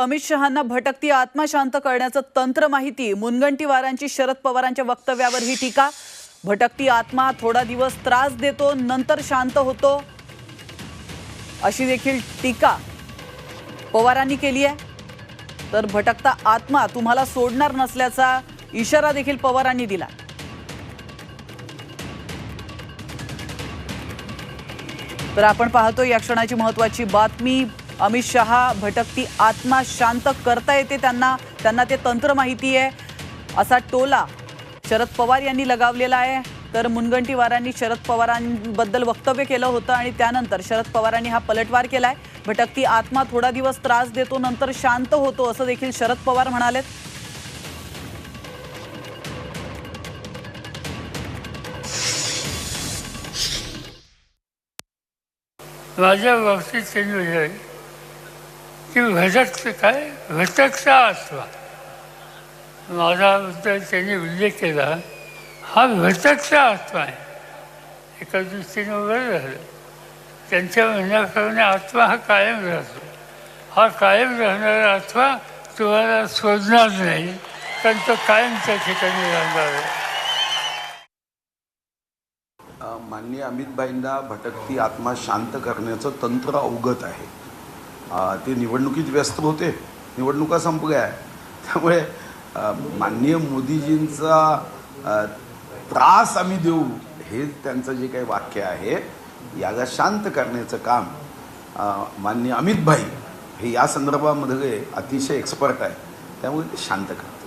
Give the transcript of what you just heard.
अमित शहांना भटकती आत्मा शांत करण्याचं तंत्र माहिती मुनगंटीवारांची शरद पवारांच्या वक्तव्यावर ही टीका. भटकती आत्मा थोडा दिवस त्रास देतो नंतर शांत होतो. अशी देखील टीका पवारांनी केली आहे. तर भटकता आत्मा तुम्हाला सोडणार नसल्याचा इशारा देखील पवारांनी दिला. तर आपण पाहतो या क्षणाची महत्वाची बातमी. अमित शहा भटकती आत्मा शांत करता येते त्यांना. त्यांना ते तंत्र माहिती आहे. असा टोला शरद पवार यांनी लगावलेला आहे. तर मुनगंटीवारांनी शरद पवारांबद्दल वक्तव्य केलं होतं आणि त्यानंतर शरद पवारांनी हा पलटवार केलाय. भटकती आत्मा थोडा दिवस त्रास देतो नंतर शांत होतो असं देखील शरद पवार म्हणालेत. माझ्या बाबतीत त्यांनी की भटक काय? भटकता आत्मा माझा बद्दल त्यांनी उल्लेख केला. हा भटकता आत्मा आहे. एका दृष्टीने वगैरे झालं. त्यांच्या म्हणण्याप्रमाणे आत्मा हा कायम राहतो. हा कायम राहणारा आत्मा तुम्हाला शोधणार नाही कारण तो कायम त्या ठिकाणी राहणार आहे. माननीय अमितभाईंना भटकती आत्मा शांत करण्याचं तंत्र अवगत आहे. ते निवडणुकीत व्यस्त होते. निवडणुका संपल्या त्यामुळे माननीय मोदीजींचा त्रास आम्ही देऊ हे त्यांचं जे काही वाक्य आहे याला शांत करण्याचं काम माननीय माननीय अमितभाई हे या संदर्भामध्ये अतिशय एक्सपर्ट आहे त्यामुळे ते शांत करा.